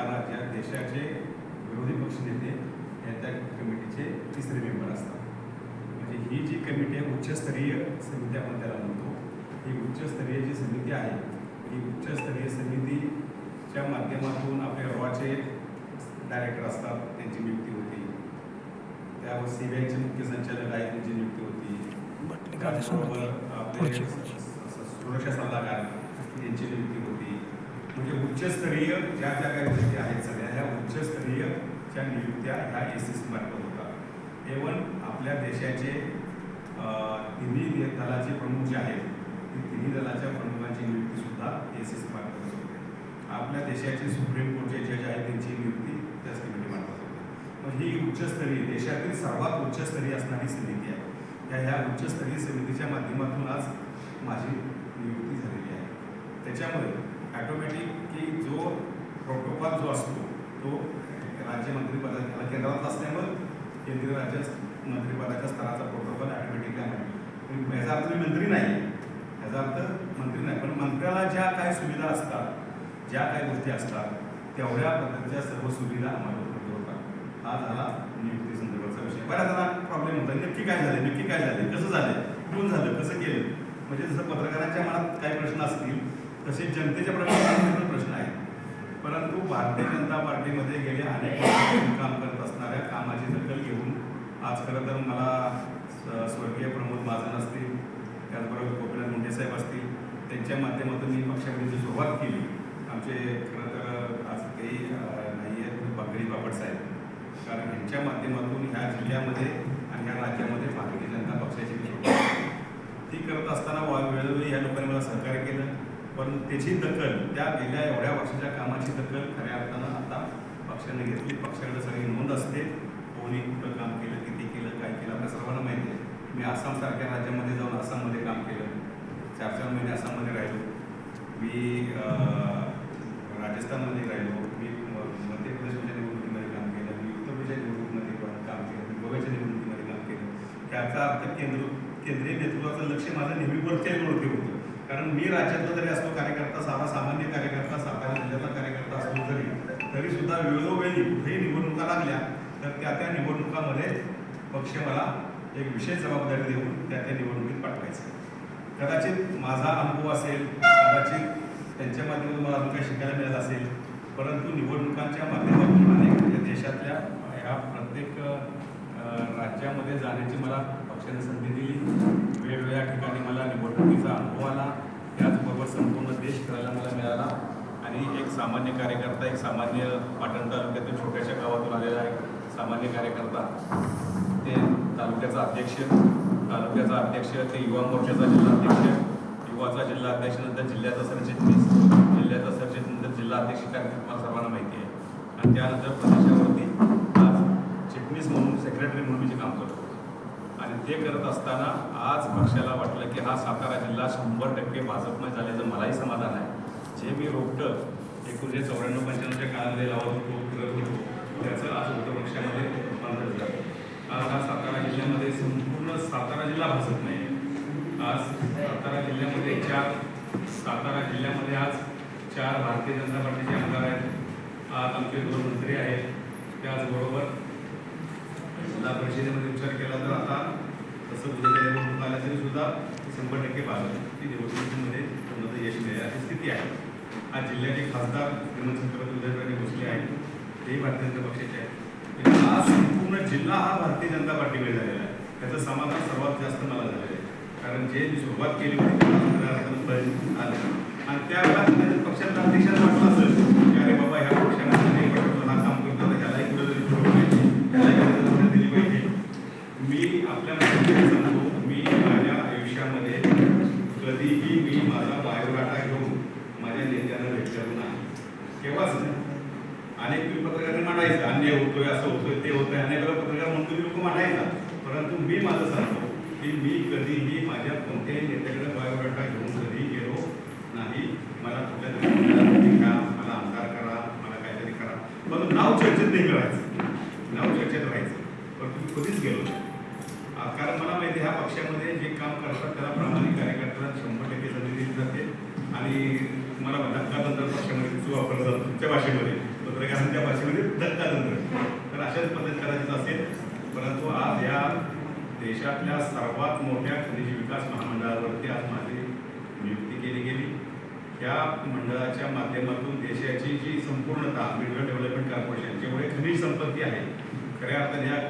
ह्या राज्यात देशाचे विरोधी पक्षनेते हे त्या कमिटीचे तिसरे मेंबर असतात. म्हणजे ही जी कमिटी आहे उच्चस्तरीय समिती आपण त्याला म्हणतो. ही उच्चस्तरीय जी समिती आहे ही उच्चस्तरीय समितीच्या माध्यमातून आपले रॉचे डायरेक्टर असतात त्यांची नियुक्ती होती. त्यावर सी बी आयचे मुख्य संचालक आहेत त्यांची नियुक्ती होती. त्याचबरोबर आपले सुरक्षा सल्लागार यांची नियुक्ती होती. म्हणजे उच्चस्तरीय ज्या ज्या काही गोष्टी आहेत सगळ्या ह्या उच्चस्तरीयच्या नियुक्त्या ह्या एस एस मार्फत होतात. एवन आपल्या देशाचे तिन्ही दलाचे प्रमुख जे आहेत ते तिन्ही दलाच्या प्रमुखांची नियुक्ती सुद्धा एस एस मार्फत होते. आपल्या देशाचे सुप्रीम कोर्टचे जज आहेत त्यांची नियुक्ती त्याच कमिटी मार्फत होते. मग ही उच्चस्तरीय देशातील सर्वात उच्चस्तरीय असणारी समिती आहे. त्या ह्या उच्चस्तरीय समितीच्या माध्यमातून आज माझी नियुक्ती झालेली आहे. त्याच्यामुळे ॲटोमॅटिक की जो प्रोटोकॉल जो असतो तो राज्यमंत्रीपदाला केंद्रात असल्यामुळे केंद्रीय राज्य मंत्रिपदाच्या स्तराचा प्रोटोकॉल ॲटोमॅटिकली आहे. याचा अर्थ मी मंत्री नाही. याचा अर्थ मंत्री नाही. पण मंत्र्याला ज्या काही सुविधा असतात ज्या काही गोष्टी असतात तेवढ्या पद्धतीच्या सर्व सुविधा आम्हाला उपलब्ध होतात. हा झाला नियुक्ती संदर्भाचा विषय. बऱ्याच जणांना प्रॉब्लेम होता. नक्की काय झाले नक्की काय झाले कसं झालं कोण झालं? कसं केलं? म्हणजे जसं पत्रकारांच्या मनात काही प्रश्न असतील तसे जनतेच्या प्रश्न पण प्रश्न आहेत. परंतु भारतीय जनता पार्टीमध्ये गेले अनेक काम करत असणाऱ्या कामाची दखल घेऊन आज खरं तर मला स- स्वर्गीय प्रमोद महाजन असतील त्याचबरोबर गोपीनाथ मुंडे साहेब असतील त्यांच्या माध्यमातून मी पक्षामध्ये सुरुवात केली. आमचे खरं तर आज काही नाही आहेत बागडी बापट साहेब. कारण यांच्या माध्यमातून ह्या जिल्ह्यामध्ये आणि ह्या राज्यामध्ये भारतीय जनता पक्षाची सुरुवात ती करत असताना वेळोवेळी या लोकांनी मला सहकार्य केलं. पण त्याची दखल त्या गेल्या एवढ्या वर्षाच्या कामाची दखल खऱ्या अर्थानं आता पक्षाने घेतली. पक्षाकडे सगळी नोंद असते. कोणी कुठं काम केलं किती केलं काय केलं आपल्या सर्वांना माहिती आहे. मी आसामसारख्या राज्यामध्ये जाऊन आसाममध्ये काम केलं. चार चार महिने आसाममध्ये राहिलो. मी राजस्थानमध्ये राहिलो. मी मध्य प्रदेशमध्ये निवडणुकीमध्ये काम केलं. मी उत्तर प्रदेशच्या निवडणुकीमध्ये पण काम केलं. मी गोव्याच्या निवडणुकीमध्ये काम केलं. याचा अर्थ केंद्र केंद्रीय नेतृत्वाचं लक्ष माझं नेहमी वरच्यावरती होतं कारण मी राज्यातला जरी असतो कार्यकर्ता साधा सामान्य कार्यकर्ता सातारा जिल्ह्यातला कार्यकर्ता असतो जरी तरी सुद्धा वेळोवेळी कुठेही निवडणुका लागल्या तर त्या त्या निवडणुकामध्ये पक्ष मला एक विशेष जबाबदारी देऊन त्या त्या निवडणुकीत पाठवायचं. कदाचित माझा अनुभव असेल कदाचित त्यांच्या माध्यमातून मला अजून काही शिकायला मिळत असेल परंतु निवडणुकांच्या माध्यमातून अनेक देशातल्या ह्या प्रत्येक राज्यामध्ये जाण्याची मला पक्षाने संधी दिली. वेगवेगळ्या ठिकाणी मला निवडणुकीचा अनुभव आला. त्याचबरोबर संपूर्ण देश करायला मला मिळाला. आणि एक सामान्य कार्यकर्ता एक सामान्य पाटण तालुक्यातील छोट्याशा गावातून आलेला एक सामान्य कार्यकर्ता. ते तालुक्याचा अध्यक्ष तालुक्याचा अध्यक्ष ते युवा मोर्चाचा जिल्हा अध्यक्ष युवाचा जिल्हा अध्यक्ष नंतर जिल्ह्याचा सरचिटणीस. जिल्ह्याचा सरचिटणीस जिल्हा अध्यक्ष काय तुम्हाला सर्वांना माहिती आहे. आणि त्यानंतर प्रदेशावरती मीच म्हणून सेक्रेटरी म्हणून मी जे काम करतो. आणि ते करत असताना आज पक्षाला वाटलं की हा सातारा जिल्हा शंभर टक्के भाजपमय झाल्याचं मलाही समाधान आहे. जे मी रोपटं एकोणीसशे चौऱ्याण्णव पंच्याण्णवच्या काळामध्ये लावत होतो करत होतो त्याचं आज उत्तर पक्षामध्ये रूपांतर झालं. आज हा सातारा जिल्ह्यामध्ये संपूर्ण सातारा जिल्हा भाजपमय नाही आज सातारा जिल्ह्यामध्ये चार सातारा जिल्ह्यामध्ये आज चार भारतीय जनता पार्टीचे आमदार आहेत. आज आमचे दोन मंत्री आहेत. त्याचबरोबर जिल्हा परिषदेमध्ये विचार केला तर आता तसं उद्या निवडणूक आल्या तरी सुद्धा शंभर टक्के भाजपची निवडणुकीमध्ये कोणाचं यश मिळेल. अशी स्थिती आहे. आज जिल्ह्याचे खासदार श्रीमंत छत्रपती उदयनराजे भोसले आहेत. तेही भारतीय जनता पक्षाचे आहेत. म्हणजे हा संपूर्ण जिल्हा हा भारतीय जनता पार्टीकडे झालेला आहे. त्याचं समाधान सर्वात जास्त मला झालेलं आहे. कारण जे मी सुरुवात केली होती त्याला आणि त्यावेळेला कदाचित पक्षातल्या अध्यक्षांना वाटलं असेल की अरे बाबा ह्या पक्षाने नाही पटलं हा काम करतो तर ह्यालाही कुठेतरी पुरवलं पाहिजे ह्यालाही काहीतरी संधी दिली पाहिजे मी आपल्या माहितीने सांगतो मी माझ्या आयुष्यामध्ये कधीही मी माझा बायोडाटा घेऊन माझ्या नेत्यांना केव्हाच नाही. अनेक वेळी पत्रकारांनी मांडायचं अन्याय होतोय असं होतोय ते होतंय. अनेक वेळा पत्रकार मंत्री लोक मांडायचा. परंतु मी माझं सांगतो की मी कधीही माझ्या कोणत्याही नेत्याकडे बायोडाटा घेऊन कधी गेलो नाही. मला कुठल्या तरी मला आमदार करा मला काहीतरी करा. पण नाव चर्चेत नाही करायचं नाव चर्चेत राहायचं पण तुम्ही कधीच गेलो नाही आ, कारण मला माहिती आहे, ह्या पक्षामध्ये जे काम करतात त्याला प्रामाणिक कार्यकर्त्याला शंभर टक्के संधी दिली जाते आणि तुम्हाला धक्कातंत्र भाषेमध्ये जो वापरला जातो तुमच्या भाषेमध्ये पत्रकारांच्या भाषेमध्ये धक्कानंतर तर अशाच पद्धत करायचं असेल परंतु आज या देशातल्या सर्वात मोठ्या खनिज विकास महामंडळावरती आज माझी नियुक्ती केली गेली. या मंडळाच्या माध्यमातून देशाची जी संपूर्णता मिनरल डेव्हलपमेंट कॉर्पोरेशन जेवढे खनिज संपत्ती आहे खऱ्या अर्थाने या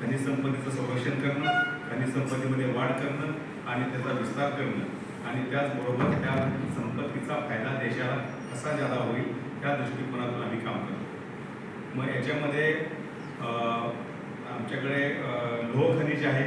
खनिज संपत्तीचं संरक्षण करणं खनिज संपत्तीमध्ये वाढ करणं आणि त्याचा विस्तार करणं आणि त्याचबरोबर त्या संपत्तीचा फायदा देशाला कसा ज्यादा होईल त्या दृष्टिकोनातून आम्ही काम करतो. मग याच्यामध्ये आमच्याकडे लोहखनिज लोह खनिज आहे